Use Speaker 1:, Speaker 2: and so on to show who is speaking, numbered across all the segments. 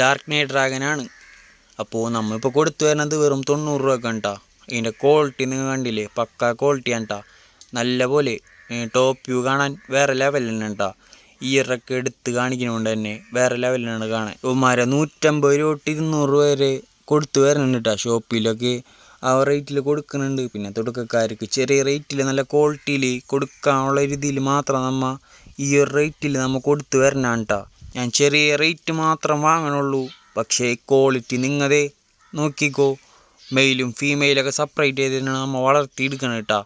Speaker 1: Dark night ഡ്രാഗനാണ് അപ്പോൾ നമ്മളിപ്പോൾ കൊടുത്തു വരുന്നത് വെറും തൊണ്ണൂറ് രൂപ കണ്ടാ ഇതിന്റെ ക്വാളിറ്റി നിങ്ങൾ കണ്ടില്ലേ? പക്ക ക്വാളിറ്റി കേട്ടോ നല്ല പോലെ ടോപ്പ് വ്യൂ കാണാൻ വേറെ ലെവലിലാണ് കേട്ടോ ഇയറൊക്കെ എടുത്ത് കാണിക്കുന്നതുകൊണ്ട് തന്നെ വേറെ ലെവലിലാണ് കാണാൻ. മര നൂറ്റമ്പത് രൂപ തൊട്ട് ഇരുന്നൂറ് രൂപ വരെ കൊടുത്തു വരുന്നുണ്ട് കേട്ടോ ഷോപ്പിലൊക്കെ ആ റേറ്റിൽ കൊടുക്കുന്നുണ്ട്. പിന്നെ തുടക്കക്കാർക്ക് ചെറിയ റേറ്റിൽ നല്ല ക്വാളിറ്റിയിൽ കൊടുക്കാനുള്ള രീതിയിൽ മാത്രം നമ്മൾ ഈ ഒരു റേറ്റിൽ നമ്മൾ കൊടുത്തു വരണം കേട്ടോ ഞാൻ ചെറിയ റേറ്റ് മാത്രം വാങ്ങണുള്ളൂ. പക്ഷേ ക്വാളിറ്റി നിങ്ങതേ നോക്കിക്കോ. മെയിലും ഫീമെയിലൊക്കെ സെപ്പറേറ്റ് ചെയ്തിട്ടാണ് നമ്മൾ വളർത്തിയെടുക്കണം കേട്ടോ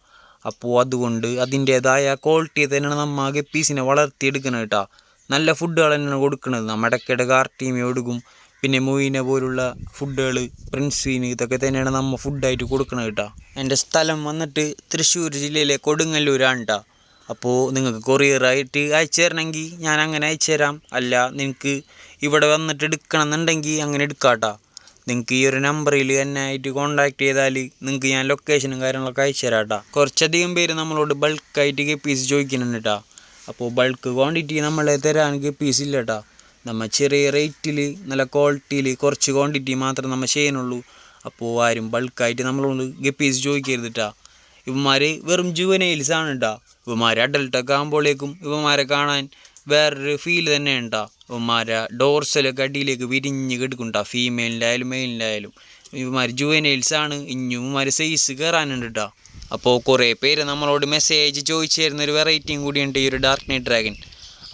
Speaker 1: അപ്പോൾ അതുകൊണ്ട് അതിന്റേതായ ക്വാളിറ്റി തന്നെയാണ് നമ്മൾ ഗപ്പീസിനെ വളർത്തിയെടുക്കണം കേട്ടോ നല്ല ഫുഡുകൾ തന്നെയാണ് കൊടുക്കുന്നത് നമ്മൾ ഇടയ്ക്കിടെ കാർട്ടീമി കൊടുക്കും പിന്നെ മൊയിനെ പോലുള്ള ഫുഡുകൾ പ്രിൻസീന് ഇതൊക്കെ തന്നെയാണ് നമ്മൾ ഫുഡായിട്ട് കൊടുക്കുന്നത് കേട്ടോ എന്റെ സ്ഥലം വന്നിട്ട് തൃശ്ശൂർ ജില്ലയിലെ കൊടുങ്ങല്ലൂരാണ് കേട്ടോ അപ്പോൾ നിങ്ങൾക്ക് കൊറിയറായിട്ട് അയച്ചു തരണമെങ്കിൽ ഞാൻ അങ്ങനെ അയച്ചു തരാം. അല്ല നിങ്ങൾക്ക് ഇവിടെ വന്നിട്ട് എടുക്കണം എന്നുണ്ടെങ്കിൽ അങ്ങനെ എടുക്കാട്ടോ. നിങ്ങൾക്ക് ഈ ഒരു നമ്പറിൽ എന്നെ ആയിട്ട് കോൺടാക്ട് ചെയ്താൽ നിങ്ങൾക്ക് ഞാൻ ലൊക്കേഷനും കാര്യങ്ങളൊക്കെ അയച്ചു തരാം കുറച്ചധികം പേര് നമ്മളോട് ബൾക്കായിട്ട് ഗപ്പീസ് ചോദിക്കുന്നുണ്ട് കേട്ടോ അപ്പോൾ ബൾക്ക് ക്വാണ്ടിറ്റി നമ്മളെ തരാൻ ഗപ്പീസ് ഇല്ല കേട്ടോ നമ്മൾ ചെറിയ റേറ്റിൽ നല്ല ക്വാളിറ്റിയിൽ കുറച്ച് ക്വാണ്ടിറ്റി മാത്രമേ നമ്മൾ ചെയ്യുന്നുള്ളൂ. അപ്പോൾ ആരും ബൾക്കായിട്ട് നമ്മളോട് ഗപ്പീസ് ചോദിക്കരുത് കേട്ടോ ഇവന്മാർ വെറും ജുവനൈൽസ് ആണ് കേട്ടോ ഇവന്മാർ അഡൽട്ടൊക്കെ ആകുമ്പോഴേക്കും ഇവന്മാരെ കാണാൻ വേറൊരു ഫീൽ തന്നെ ഉണ്ടാ ഇവന്മാരെ ഡോർസലൊക്കെ അടിയിലേക്ക് വിരിഞ്ഞ് കിടക്കും കേട്ടോ ഫീമെയിലിന്റെ മെയിലിന്റെ ഇവന്മാർ ആണ്. ഇഞ്ഞും ഇവന്മാർ സൈസ് കയറാനുണ്ട് കേട്ടോ അപ്പോൾ കുറേ പേര് നമ്മളോട് മെസ്സേജ് ചോദിച്ചു തരുന്ന ഒരു വെറൈറ്റിയും കൂടിയുണ്ട് ഈ ഒരു ഡാർക്ക് നൈറ്റ് ഡ്രാഗൻ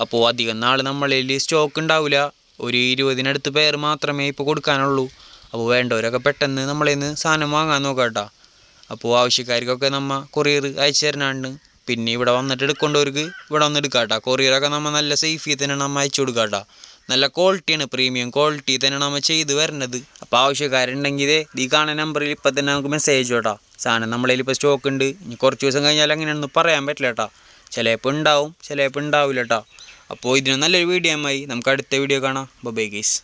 Speaker 1: അപ്പോൾ അധികം നാൾ നമ്മളിൽ സ്റ്റോക്ക് ഉണ്ടാവില്ല ഒരു ഇരുപതിനടുത്ത് പേർ മാത്രമേ ഇപ്പോൾ കൊടുക്കാനുള്ളൂ. അപ്പോൾ വേണ്ടവരൊക്കെ പെട്ടെന്ന് നമ്മളിൽ നിന്ന് സാധനം വാങ്ങാൻ നോക്കാം കേട്ടോ അപ്പോൾ ആവശ്യക്കാർക്കൊക്കെ നമ്മ കൊറിയർ അയച്ചു തരണാണ്ട്. പിന്നെ ഇവിടെ വന്നിട്ട് എടുക്കേണ്ടവർക്ക് ഇവിടെ വന്ന് എടുക്കാട്ടോ. കേട്ടോ കൊറിയറൊക്കെ നമ്മൾ നല്ല സേഫിൽ തന്നെ നമ്മൾ അയച്ചു കൊടുക്കാട്ടോ. നല്ല ക്വാളിറ്റിയാണ് പ്രീമിയം ക്വാളിറ്റി തന്നെ നമ്മൾ ചെയ്ത് വരണത്. അപ്പോൾ ആവശ്യക്കാരുണ്ടെങ്കിൽ ഈ കാണുന്ന നമ്പറിൽ ഇപ്പം തന്നെ നമുക്ക് മെസ്സേജ് കേട്ടോ. സാധനം നമ്മളതിൽ ഇപ്പോൾ സ്റ്റോക്ക് ഉണ്ട്. ഇനി കുറച്ച് ദിവസം കഴിഞ്ഞാൽ അങ്ങനെയൊന്നും പറയാൻ പറ്റില്ല കേട്ടോ. ചിലപ്പോൾ ഉണ്ടാവും ചിലപ്പോൾ ഉണ്ടാവില്ല കേട്ടോ. അപ്പോൾ ഇതിന് നല്ലൊരു വീഡിയോ ആയി. നമുക്ക് അടുത്ത വീഡിയോ കാണാം. Bye guys